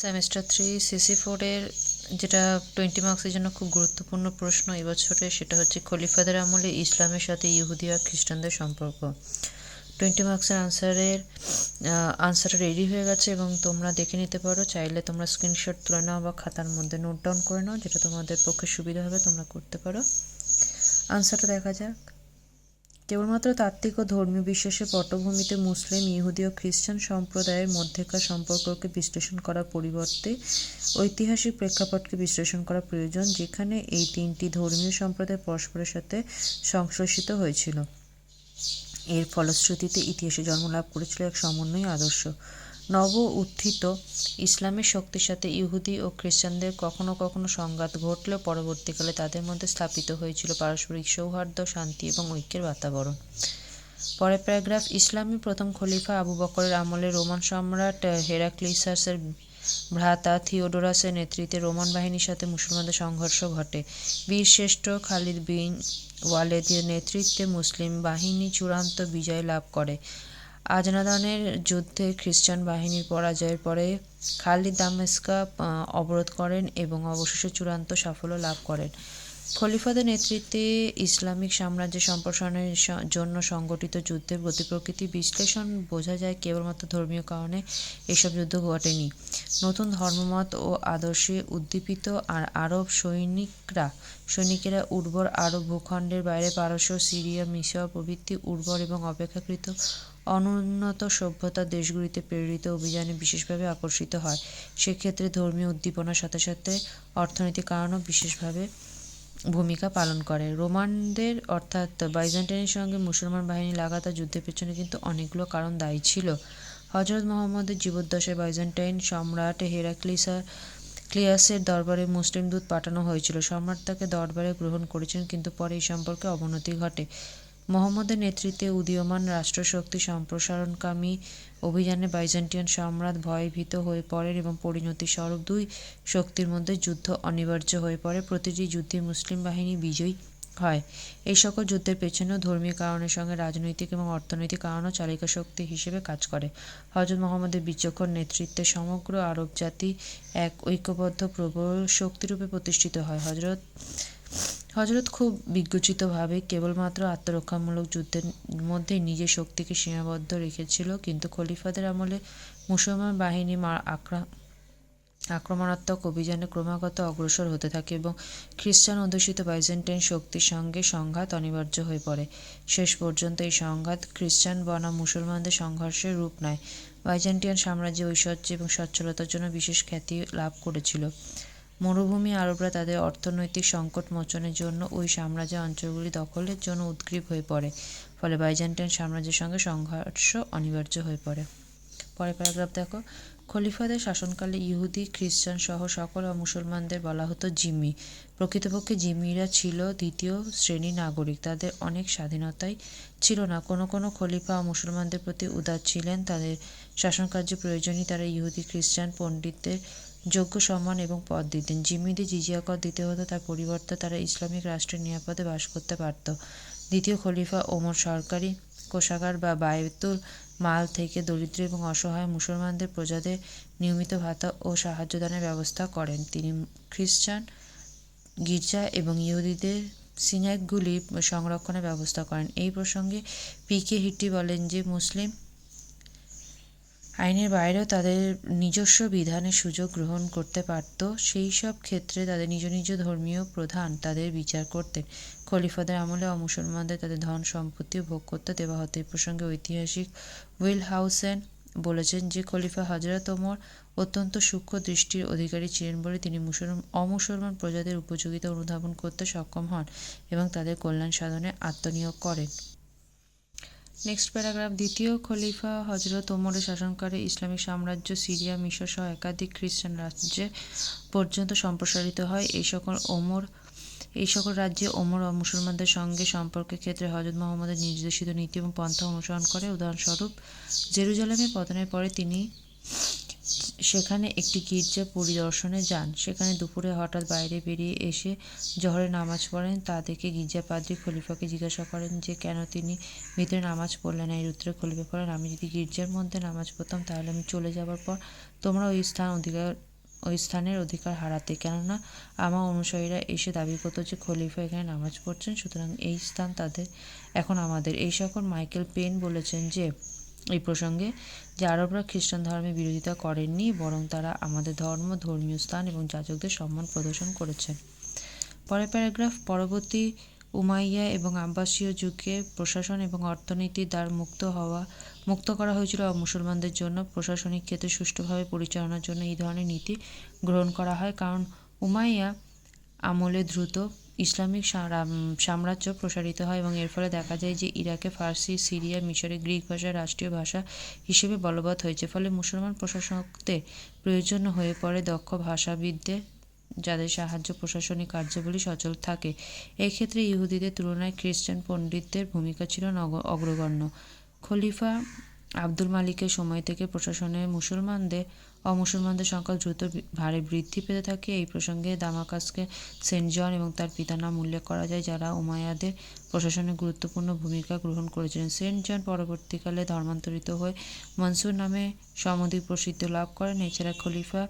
Semester three CC ফোরের যেটা twenty মার্কসের জন্য খুব গুরুত্বপূর্ণ প্রশ্ন এবছরে সেটা হচ্ছে খলিফাদের আমলে ইসলামের সাথে ইহুদি আর খ্রিস্টানদের সম্পর্ক। টোয়েন্টি মার্কসের আনসারের আনসার রেডি হয়ে গেছে এবং তোমরা দেখে নিতে পারো। চাইলে তোমরা স্ক্রিনশট তুলে নাও বা খাতার মধ্যে নোট ডাউন করে নাও, যেটা তোমাদের পক্ষে সুবিধা হবে, তোমরা করতে পারো। আনসারটা দেখা যাক। কেবলমাত্র তাত্ত্বিক ও ধর্মীয় বিশ্বাসের পটভূমিতে মুসলিম, ইহুদি ও খ্রিস্টান সম্প্রদায়ের মধ্যেকার সম্পর্ককে বিশ্লেষণ করার পরিবর্তে ঐতিহাসিক প্রেক্ষাপটকে বিশ্লেষণ করা প্রয়োজন, যেখানে এই তিনটি ধর্মীয় সম্প্রদায় পরস্পরের সাথে সংশ্লেষিত হয়েছিল। এর ফলশ্রুতিতে ইতিহাসে জন্ম লাভ করেছিল এক সমন্বয় আদর্শ। নব উত্থিত ইসলামের শক্তির সাথে ইহুদি ও খ্রিস্টানদের কখনো কখনো সংঘাত ঘটলেও পরবর্তীকালে তাদের মধ্যে স্থাপিত হয়েছিল পারস্পরিক সৌহার্দ্য, শান্তি এবং ঐক্যের বাতাবরণ। পরের প্যারাগ্রাফ ইসলামী প্রথম খলিফা আবু বকরের আমলে রোমান সম্রাট হেরাক্লিসাসের ভ্রাতা থিওডোরাসের নেতৃত্বে রোমান বাহিনীর সাথে মুসলমানদের সংঘর্ষ ঘটে। বীরশ্রেষ্ঠ খালিদ বিন ওয়ালেদের নেতৃত্বে মুসলিম বাহিনী চূড়ান্ত বিজয় লাভ করে। আজনাদানের যুদ্ধে খ্রিস্টান বাহিনীর পরাজয়ের পরে খালিদ দামেস্কা অবরোধ করেন এবং অবশেষে চূড়ান্ত সাফল্য লাভ করেন। খলিফাদের নেতৃত্বে ইসলামিক সাম্রাজ্য সম্প্রসারণের জন্য সংগঠিত যুদ্ধের গতি প্রকৃতি বিশ্লেষণ বোঝা যায় কেবলমাত্র ধর্মীয় কারণে এসব যুদ্ধ ঘটেনি। নতুন ধর্মমত ও আদর্শে উদ্দীপিত আর আরব সৈনিকরা, সৈনিকেরা উর্বর আরব ভূখণ্ডের বাইরে পারস্য, সিরিয়া, মিশর প্রভৃতি উর্বর এবং অপেক্ষাকৃত অনুন্নত সভ্যতার দেশগুলিতে প্রেরিত অভিযানে বিশেষভাবে আকর্ষিত হয়। সেক্ষেত্রে ধর্মীয় উদ্দীপনার সাথে সাথে অর্থনৈতিক কারণও বিশেষভাবে ভূমিকা পালন করে। রোমানদের অর্থাৎ বাইজেন্টাইনের সঙ্গে মুসলমান বাহিনী লাগাতার যুদ্ধের পেছনে কিন্তু অনেকগুলো কারণ দায়ী ছিল। হজরত মোহাম্মদের জীবদ্দশায় বাইজেন্টাইন সম্রাট হেরাক্লিসা ক্লিয়াসের দরবারে মুসলিম দূত পাঠানো হয়েছিল। সম্রাট তাকে দরবারে গ্রহণ করেছেন, কিন্তু পরে এই সম্পর্কে অবনতি ঘটে। মোহাম্মদের নেতৃত্বে উদীয়মান রাষ্ট্রশক্তি সম্প্রসারণকামী অভিযানে বাইজেন্টিয়ান সম্রাট ভয়ভীত হয়ে পড়েন এবং পরিণতি স্বরূপ দুই শক্তির মধ্যে যুদ্ধ অনিবার্য হয়ে পড়ে। প্রতিটি যুদ্ধে মুসলিম বাহিনী বিজয়ী। হয়। এই সকল যুদ্ধের পেছনেও ধর্মীয় কারণের সঙ্গে রাজনৈতিক এবং অর্থনৈতিক কারণও চালিকা শক্তি হিসেবে কাজ করে। হজরত মোহাম্মদের বিচক্ষণ নেতৃত্বে সমগ্র আরব জাতি এক ঐক্যবদ্ধ প্রবল শক্তিরূপে প্রতিষ্ঠিত হয়। হজরত হজরত খুব বিজ্ঞচিতভাবে কেবলমাত্র আত্মরক্ষামূলক যুদ্ধের মধ্যেই নিজের শক্তিকে সীমাবদ্ধ রেখেছিল, কিন্তু খলিফাদের আমলে মুসলমান বাহিনী মা আক্রা আক্রমণাত্মক অভিযানে ক্রমাগত অগ্রসর হতে থাকে এবং খ্রিস্টান অধ্যুষিত বাইজেন্টাইন শক্তির সঙ্গে সংঘাত অনিবার্য হয়ে পড়ে। শেষ পর্যন্ত এই সংঘাত খ্রিস্টান বনাম মুসলমানদের সংঘর্ষের রূপ নেয়। বাইজেন্টিয়ান সাম্রাজ্য ঐশ্বর্য এবং সচ্ছলতার জন্য বিশেষ খ্যাতি লাভ করেছিল। মরুভূমি আরবরা তাদের অর্থনৈতিক সংকট মোচনের জন্য ওই সাম্রাজ্য অঞ্চলগুলি দখলের জন্য উদ্গ্রীব হয়ে পড়ে। ফলে বাইজেন্টাইন সাম্রাজ্যের সঙ্গে সংঘর্ষ অনিবার্য হয়ে পড়ে। পরে প্যারাগ্রাফ দেখো। খলিফাদের শাসনকালে ইহুদি খ্রিস্টান সহ সকল মুসলমানদের বলা হতো জিম্মি। প্রকৃতপক্ষে জিম্মিরা ছিল দ্বিতীয় শ্রেণি নাগরিক। তাদের অনেক স্বাধীনতাই ছিল না। কোনো কোনো খলিফা মুসলমানদের প্রতি উদার ছিলেন। তাদের শাসনকার্য প্রয়োজনই তারা ইহুদি, খ্রিস্টান পণ্ডিতদের যোগ্য সম্মান এবং পদ দিতেন। জিম্মিদের জিজিয়া কর দিতে হতো। তার পরিবর্তে তারা ইসলামিক রাষ্ট্রের নিরাপদে বাস করতে পারত। দ্বিতীয় খলিফা ওমর সরকারি কোষাগার বা বায়তুল মাল থেকে দরিদ্র এবং অসহায় মুসলমানদের প্রজাদের নিয়মিত ভাতা ও সাহায্য দানের ব্যবস্থা করেন। তিনি খ্রিস্টান, গির্জা এবং ইহুদিদের সিনাকগুলি সংরক্ষণের ব্যবস্থা করেন। এই প্রসঙ্গে পি কে হিট্টি বলেন যে, মুসলিম আইনের বাইরেও তাদের নিজস্ব বিধানের সুযোগ গ্রহণ করতে পারত। সেই সব ক্ষেত্রে তাদের নিজ নিজ ধর্মীয় প্রধান তাদের বিচার করতেন। খলিফাদের আমলে অমুসলমানদের তাদের ধন সম্পত্তি ভোগ করতে দেওয়া হতো। এই প্রসঙ্গে ঐতিহাসিক উইল হাউসেন বলেছেন যে, খলিফা হজরত ওমর অত্যন্ত সূক্ষ্ম দৃষ্টির অধিকারী ছিলেন বলে তিনি মুসলমান, অমুসলমান প্রজাদের উপযোগিতা অনুধাবন করতে সক্ষম হন এবং তাদের কল্যাণ সাধনে আত্মনিয়োগ করেন। নেক্সট প্যারাগ্রাফ দ্বিতীয় খলিফা হজরত ওমরের শাসনকালে ইসলামিক সাম্রাজ্য সিরিয়া, মিশর সহ একাধিক খ্রিস্টান রাজ্যে পর্যন্ত সম্প্রসারিত হয়। এই সকল ওমর, এই সকল রাজ্যে ওমর ও মুসলমানদের সঙ্গে সম্পর্কের ক্ষেত্রে হজরত মোহাম্মদের নির্দেশিত নীতি এবং পন্থা অনুসরণ করে। উদাহরণস্বরূপ, জেরুজালেমে পতনের পরে তিনি সেখানে একটি গির্জা পরিদর্শনে যান। সেখানে দুপুরে হঠাৎ বাইরে বেরিয়ে এসে জহরে নামাজ পড়েন। তা দেখে গির্জা পাদ্রী খলিফাকে জিজ্ঞাসা করেন যে, কেন তিনি ভিতরে নামাজ পড়লেন এই উত্তরে খলিফা করেন আমি যদি গির্জার মধ্যে নামাজ পড়তাম তাহলে আমি চলে যাবার পর তোমরা ওই স্থান অধিকার, ওই স্থানের অধিকার হারাতে। কেননা আমার অনুসারীরা এসে দাবি করতো যে, খলিফা এখানে নামাজ পড়ছেন, সুতরাং এই স্থান তাদের, এখন আমাদের। এই সকল মাইকেল পেন বলেছেন যে এই প্রসঙ্গে যে আরবরা খ্রিস্টান ধর্মে বিরোধিতা করেননি, বরং তারা আমাদের ধর্ম, ধর্মীয় স্থান এবং যাজকদের সম্মান প্রদর্শন করেছেন। পরের প্যারাগ্রাফ, পরবর্তী উমাইয়া এবং আব্বাসীয় যুগে প্রশাসন এবং অর্থনীতির দ্বার মুক্ত হওয়া, মুক্ত করা হয়েছিল মুসলমানদের জন্য প্রশাসনিক ক্ষেত্রে সুষ্ঠুভাবে পরিচালনার জন্য এই ধরনের নীতি গ্রহণ করা হয়। কারণ উমাইয়া আমলে দ্রুত ইসলামিক সাম্রাজ্য প্রসারিত হয় এবং এর ফলে দেখা যায় যে ইরাকে ফার্সি, সিরিয়া, মিশরে গ্রিক ভাষা, রাষ্ট্রীয় ভাষা হিসেবে বলবৎ হয়েছে। ফলে মুসলমান প্রশাসকদের প্রয়োজন হয়ে পড়ে দক্ষ ভাষাবিদদের যাদের সাহায্য প্রশাসনিক কার্যাবলী সচল থাকে। এক্ষেত্রে ইহুদিদের তুলনায় খ্রিস্টান পণ্ডিতদের ভূমিকা ছিল অগ্রগণ্য। খলিফা আব্দুল মালিকের সময় থেকে প্রশাসনে মুসলমানদের, অমুসলমানদের সংখ্যা দ্রুত হারে বৃদ্ধি পেতে থাকে। এই প্রসঙ্গে দামাকাসকে সেন্ট জন এবং তার পিতার নাম উল্লেখ করা যায়, যারা উমায়াদের প্রশাসনে গুরুত্বপূর্ণ ভূমিকা গ্রহণ করেছিলেন। সেন্ট জন পরবর্তীকালে ধর্মান্তরিত হয়ে মনসুর নামে সমধিক প্রসিদ্ধ লাভ করেন। এছাড়া খলিফা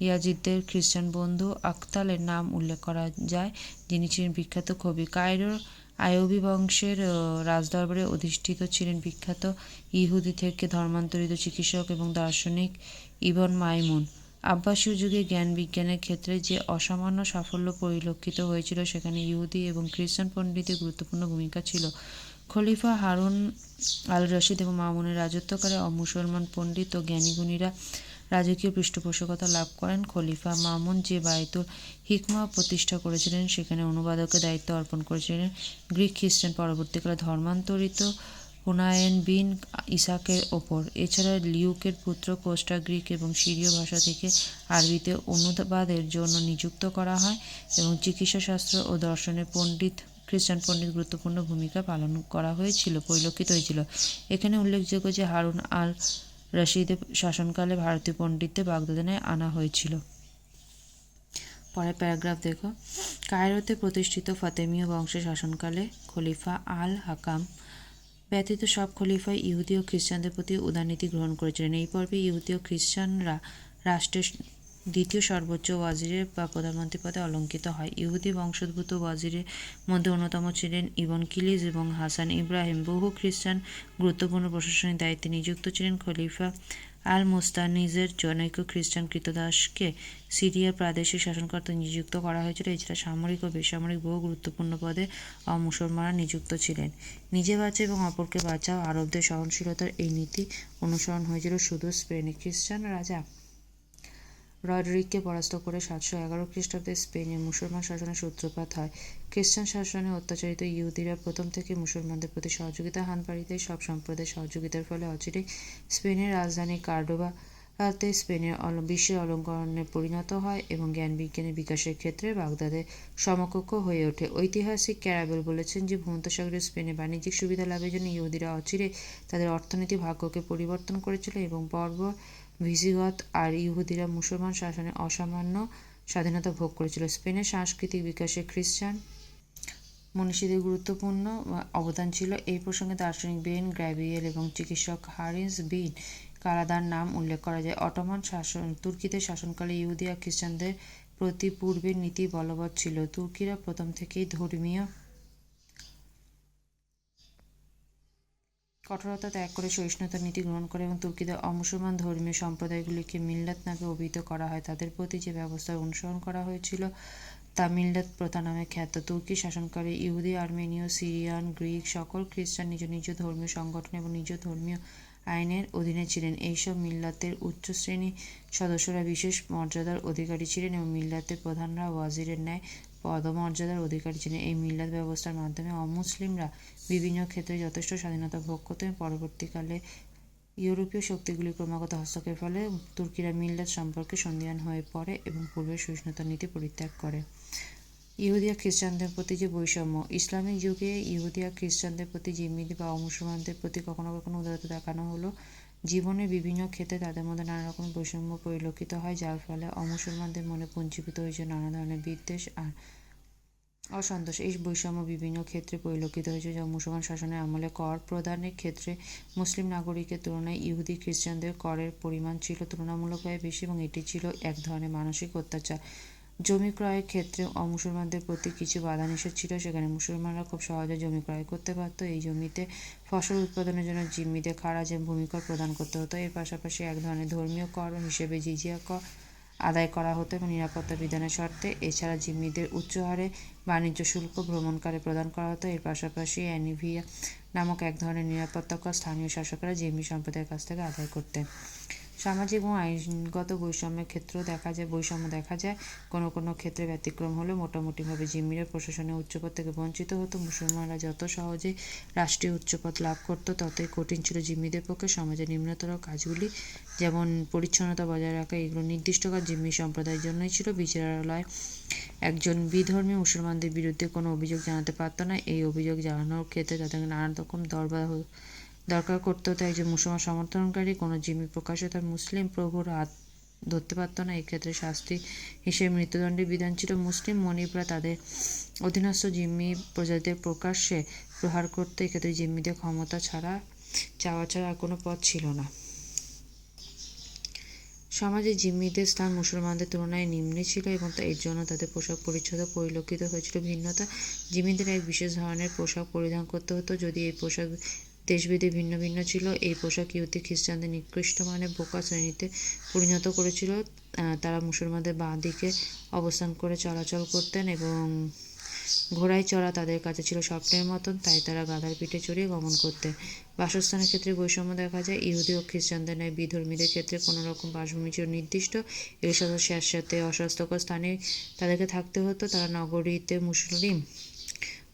ইয়াজিদদের খ্রিস্টান বন্ধু আক্তালের নাম উল্লেখ করা যায়, যিনি ছিলেন বিখ্যাত কবি কায়রোর আয়বী বংশের রাজদরবারে অধিষ্ঠিত ছিলেন বিখ্যাত ইহুদি থেকে ধর্মান্তরিত চিকিৎসক এবং দার্শনিক ইবন মাইমুন। আব্বাসীয় যুগে জ্ঞান বিজ্ঞানের ক্ষেত্রে যে অসামান্য সাফল্য পরিলক্ষিত হয়েছিল, সেখানে ইহুদি এবং খ্রিস্টান পণ্ডিতের গুরুত্বপূর্ণ ভূমিকা ছিল। খলিফা হারুন আল রশিদ এবং মামুনের রাজত্বকালে অমুসলমান পণ্ডিত ও জ্ঞানীগুণীরা রাজকীয় পৃষ্ঠপোষকতা লাভ করেন খলিফা মামুন, যে বায়তুল হিকমা প্রতিষ্ঠা করেছিলেন, সেখানে অনুবাদকের দায়িত্ব অর্পণ করেছিলেন গ্রিক খ্রিস্টান পরবর্তীকালে ধর্মান্তরিত হুনায়েন বিন ইসাকের ওপর। এছাড়া লিউকের পুত্র কোস্টা গ্রিক এবং সিরীয় ভাষা থেকে আরবিতে অনুবাদের জন্য নিযুক্ত করা হয় এবং চিকিৎসাশাস্ত্র ও দর্শনের পণ্ডিত, খ্রিস্টান পণ্ডিত গুরুত্বপূর্ণ ভূমিকা পালন করা হয়েছিল, পরিলক্ষিত হয়েছিল। এখানে উল্লেখযোগ্য যে হারুন আল রশিদের শাসনকালে ভারতীয় পণ্ডিতদের বাগদাদানে আনা হয়েছিল। পরে প্যারাগ্রাফ দেখো। কায়রোতে প্রতিষ্ঠিত ফাতেমীয় বংশের শাসনকালে খলিফা আল হাকাম ব্যতীত সব খলিফাই ইহুদি ও খ্রিস্টানদের প্রতি উদারনীতি গ্রহণ করেছিলেন। এই পর্বে ইহুদি ও খ্রিস্টানরা রাষ্ট্রের দ্বিতীয় সর্বোচ্চ ওয়াজিরের বা প্রধানমন্ত্রী পদে অলঙ্কিত হয়। ইহুদি বংশোদ্ভূত ওয়াজিরের মধ্যে অন্যতম ছিলেন ইবন কিলিজ এবং হাসান ইব্রাহিম। বহু খ্রিস্টান গুরুত্বপূর্ণ প্রশাসনিক দায়িত্বে নিযুক্ত ছিলেন খলিফা আল মুস্তানিজের জনৈক খ্রিস্টান কৃতদাসকে সিরিয়ার প্রাদেশিক শাসনকর্তা নিযুক্ত করা হয়েছিল। এছাড়া সামরিক ও বেসামরিক বহু গুরুত্বপূর্ণ পদে অমুসলমানরা নিযুক্ত ছিলেন। নিজে বাঁচা এবং অপরকে বাঁচাও আরবদের সহনশীলতার এই নীতি অনুসরণ হয়েছিল শুধু স্পেনে খ্রিস্টান রাজা। রডরিককে পরাস্ত করে সাতশো এগারো খ্রিস্টাব্দে স্পেনে মুসলমান শাসনের সূত্রপাত হয়। খ্রিস্টান শাসনে অত্যাচারিত ইহুদিরা প্রথম থেকে মুসলমানদের প্রতি সহযোগিতা হান পাড়িতে সব সম্প্রদায়ের সহযোগিতার ফলে অচিরে স্পেনের রাজধানী কার্ডোবা রাতে স্পেনের বিশ্বের অলঙ্করণে পরিণত হয় এবং জ্ঞান বিজ্ঞানের বিকাশের ক্ষেত্রে বাগদাদের সমকক্ষ হয়ে ওঠে। ঐতিহাসিক ক্যারাবেল বলেছেন যে ভূমধ্যসাগরীয় স্পেনে বাণিজ্যিক সুবিধা লাভের জন্য ইহুদিরা অচিরে তাদের অর্থনীতি ভাগ্যকে পরিবর্তন করেছিল এবং বর্বর ভিজিগত আর ইহুদিরা মুসলমান শাসনে অসামান্য স্বাধীনতা ভোগ করেছিল। স্পেনের সাংস্কৃতিক বিকাশে খ্রিস্টান মনীষীদের গুরুত্বপূর্ণ অবদান ছিল। এই প্রসঙ্গে দার্শনিক বেন গ্র্যাবিয়েল এবং চিকিৎসক হারিস বিন কারাদার নাম উল্লেখ করা যায়। অটোমান শাসন তুর্কিদের শাসনকালে ইহুদি আর খ্রিস্টানদের প্রতি পূর্বের নীতি বলবৎ ছিল। তুর্কিরা প্রথম থেকেই ধর্মীয় কঠোরতা ত্যাগ করে সহিষ্ণুতার নীতি গ্রহণ করে এবং তুর্কিদের অমুসলমান ধর্মীয় সম্প্রদায়গুলিকে মিল্লাত নামে অভিহিত করা হয়। তাদের প্রতি যে ব্যবস্থা অনুসরণ করা হয়েছিল, তা মিল্লাত প্রথা নামে খ্যাত। তুর্কি শাসনকালে ইহুদি, আর্মেনীয়, সিরিয়ান, গ্রিক সকল খ্রিস্টান নিজ নিজ ধর্মীয় সংগঠন এবং নিজ ধর্মীয় আইনের অধীনে ছিলেন। এইসব মিল্লাতের উচ্চ শ্রেণি সদস্যরা বিশেষ মর্যাদার অধিকারী ছিলেন এবং মিল্লাতের প্রধানরা ওয়াজিরের ন্যায় পদমর্যাদার অধিকারী ছিলেন এই মিল্লাত ব্যবস্থার মাধ্যমে অমুসলিমরা বিভিন্ন ক্ষেত্রে যথেষ্ট স্বাধীনতা ভোগ করতেন পরবর্তীকালে ইউরোপীয় শক্তিগুলির ক্রমাগত হস্তক্ষেপের ফলে তুর্কিরা মিল্লাত সম্পর্কে সন্দিহান হয়ে পড়ে এবং পূর্বের সহিষ্ণুতার নীতি পরিত্যাগ করে। ইহুদিয়া খ্রিস্টানদের প্রতি যে বৈষম্য ইসলামিক যুগে ইহুদিয়া খ্রিস্টানদের প্রতি জিম্মিদি বা অমুসলমানদের প্রতি কখনো কখনো উদারতা দেখানো হলো জীবনের বিভিন্ন ক্ষেত্রে তাদের মধ্যে নানা রকম বৈষম্য পরিলক্ষিত হয়, যার ফলে অমুসলমানদের মনে পুঞ্জীভূত হয়েছে নানা ধরনের বিদ্বেষ আর অসন্তোষ। এই বৈষম্য বিভিন্ন ক্ষেত্রে পরিলক্ষিত হয়েছে। যা মুসলমান শাসনের আমলে কর প্রদানের ক্ষেত্রে মুসলিম নাগরিকের তুলনায় ইহুদি খ্রিস্টানদের করের পরিমাণ ছিল তুলনামূলকভাবে বেশি এবং এটি ছিল এক ধরনের মানসিক অত্যাচার। জমি ক্রয়ের ক্ষেত্রে অমুসলমানদের প্রতি কিছু বাধা নিষেধ ছিল, সেখানে মুসলমানরা খুব সহজে জমি ক্রয় করতে পারত। এই জমিতে ফসল উৎপাদনের জন্য জিম্মিদের খারাজ এবং ভূমিকর প্রদান করতে হতো, এর পাশাপাশি এক ধরনের ধর্মীয় কর হিসেবে জিজিয়া কর আদায় করা হতো এবং নিরাপত্তা বিধানের শর্তে এছাড়া জিম্মিদের উচ্চ হারে বাণিজ্য শুল্ক ভ্রমণকারে প্রদান করা হতো। এর পাশাপাশি অ্যানিভিয়া নামক এক ধরনের নিরাপত্তা কর স্থানীয় শাসকরা জিম্মি সম্প্রদায়ের কাছ থেকে আদায় করতেন। সামাজিক এবং আইনগত বৈষম্যের ক্ষেত্রেও দেখা যায়, বৈষম্য দেখা যায়। কোনো কোনো ক্ষেত্রে ব্যতিক্রম হলেও মোটামুটিভাবে জিম্মিরা প্রশাসনের উচ্চপদ থেকে বঞ্চিত হতো। মুসলমানরা যত সহজে রাষ্ট্রীয় উচ্চপদ লাভ করতো, ততই কঠিন ছিল জিম্মিদের পক্ষে সমাজের নিম্নতর কাজগুলি। যেমন পরিচ্ছন্নতা বজায় রাখা, এগুলো নির্দিষ্ট কাজ জিম্মি সম্প্রদায়ের জন্যই ছিল। বিচারালয় একজন বিধর্মী মুসলমানদের বিরুদ্ধে কোনো অভিযোগ জানাতে পারতো না। এই অভিযোগ জানানোর ক্ষেত্রে তাদেরকে নানান রকম দরবার দরকার করতে হতো একজন মুসলমান সমর্থনকারী, কোনো জিম্মি প্রকাশ্যে তার মুসলিম প্রভুর হাত ধরতে পারতো না। এক্ষেত্রে শাস্তি হিসেবে মৃত্যুদণ্ডের বিধান ছিল মুসলিম মনিবরা তাদের অধীনস্থ জিম্মি প্রজাতিদের প্রকাশ্যে প্রহার করতে, এক্ষেত্রে জিম্মিদের ক্ষমতা ছাড়া, চাওয়া ছাড়া আর কোনো পথ ছিল না। সমাজে জিম্মিদের স্থান মুসলমানদের তুলনায় নিম্নে ছিল এবং এর জন্য তাদের পোশাক পরিচ্ছদ পরিলক্ষিত হয়েছিল ভিন্নতা। জিম্মিদের এক বিশেষ ধরনের পোশাক পরিধান করতে হতো। যদি এই পোশাক দেশভেদে ভিন্ন ভিন্ন ছিল। এই পোশাক ইহুদি, খ্রিস্টানদের নিকৃষ্ট মানে বোকা শ্রেণীতে পরিণত করেছিল। তারা মুসলমানদের বাঁ দিকে অবস্থান করে চলাচল করতেন এবং ঘোড়ায় চড়া তাদের কাছে ছিল স্বপ্নের মতন। তাই তারা গাধার পিঠে চড়িয়ে গমন করতেন। বাসস্থানের ক্ষেত্রে বৈষম্য দেখা যায়। ইহুদি ও খ্রিস্টানদের ন্যায় বিধর্মীদের ক্ষেত্রে কোনো রকম বাসভূমি ছিল নির্দিষ্ট। এর সাথে সাথে অস্বাস্থ্যকর স্থানে তাদেরকে থাকতে হতো। তারা নগরীতে মুসলিম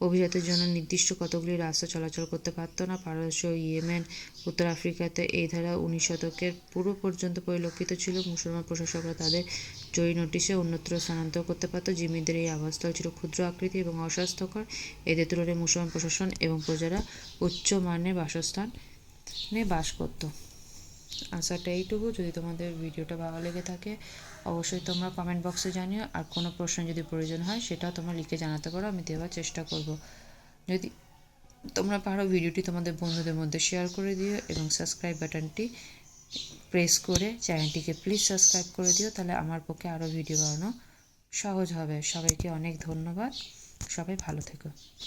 অভিজাতের জন্য নির্দিষ্ট কতগুলি রাস্তা চলাচল করতে পারতো না। পারস্য, ইয়েমেন, উত্তর আফ্রিকাতে এই ধারা উনিশ শতকের পুরো পর্যন্ত পরিলক্ষিত ছিল। মুসলমান প্রশাসকরা তাদের জয়ী নোটিশে অন্যত্র স্থানান্তর করতে পারত। জিম্মিদের এই আবাসস্থল ছিল ক্ষুদ্র আকৃতি এবং অস্বাস্থ্যকর। এদের তুলনায় মুসলমান প্রশাসন এবং প্রজারা উচ্চ মানের বাসস্থানে বাস করত। আশাটা এইটুকু যদি তোমাদের ভিডিওটা ভালো লেগে থাকে, অবশ্যই তোমরা কমেন্ট বক্সে জানিও। আর কোনো প্রশ্ন যদি প্রয়োজন হয় সেটাও তোমরা লিখে জানাতে পারো, আমি দেওয়ার চেষ্টা করব। যদি তোমরা পারো, ভিডিওটি তোমাদের বন্ধুদের মধ্যে শেয়ার করে দিও এবং সাবস্ক্রাইব বাটনটি প্রেস করে চ্যানেলটিকে প্লিজ সাবস্ক্রাইব করে দিও, তাহলে আমার পক্ষে আরও ভিডিও বানানো সহজ হবে। সবাইকে অনেক ধন্যবাদ। সবাই ভালো থেকো।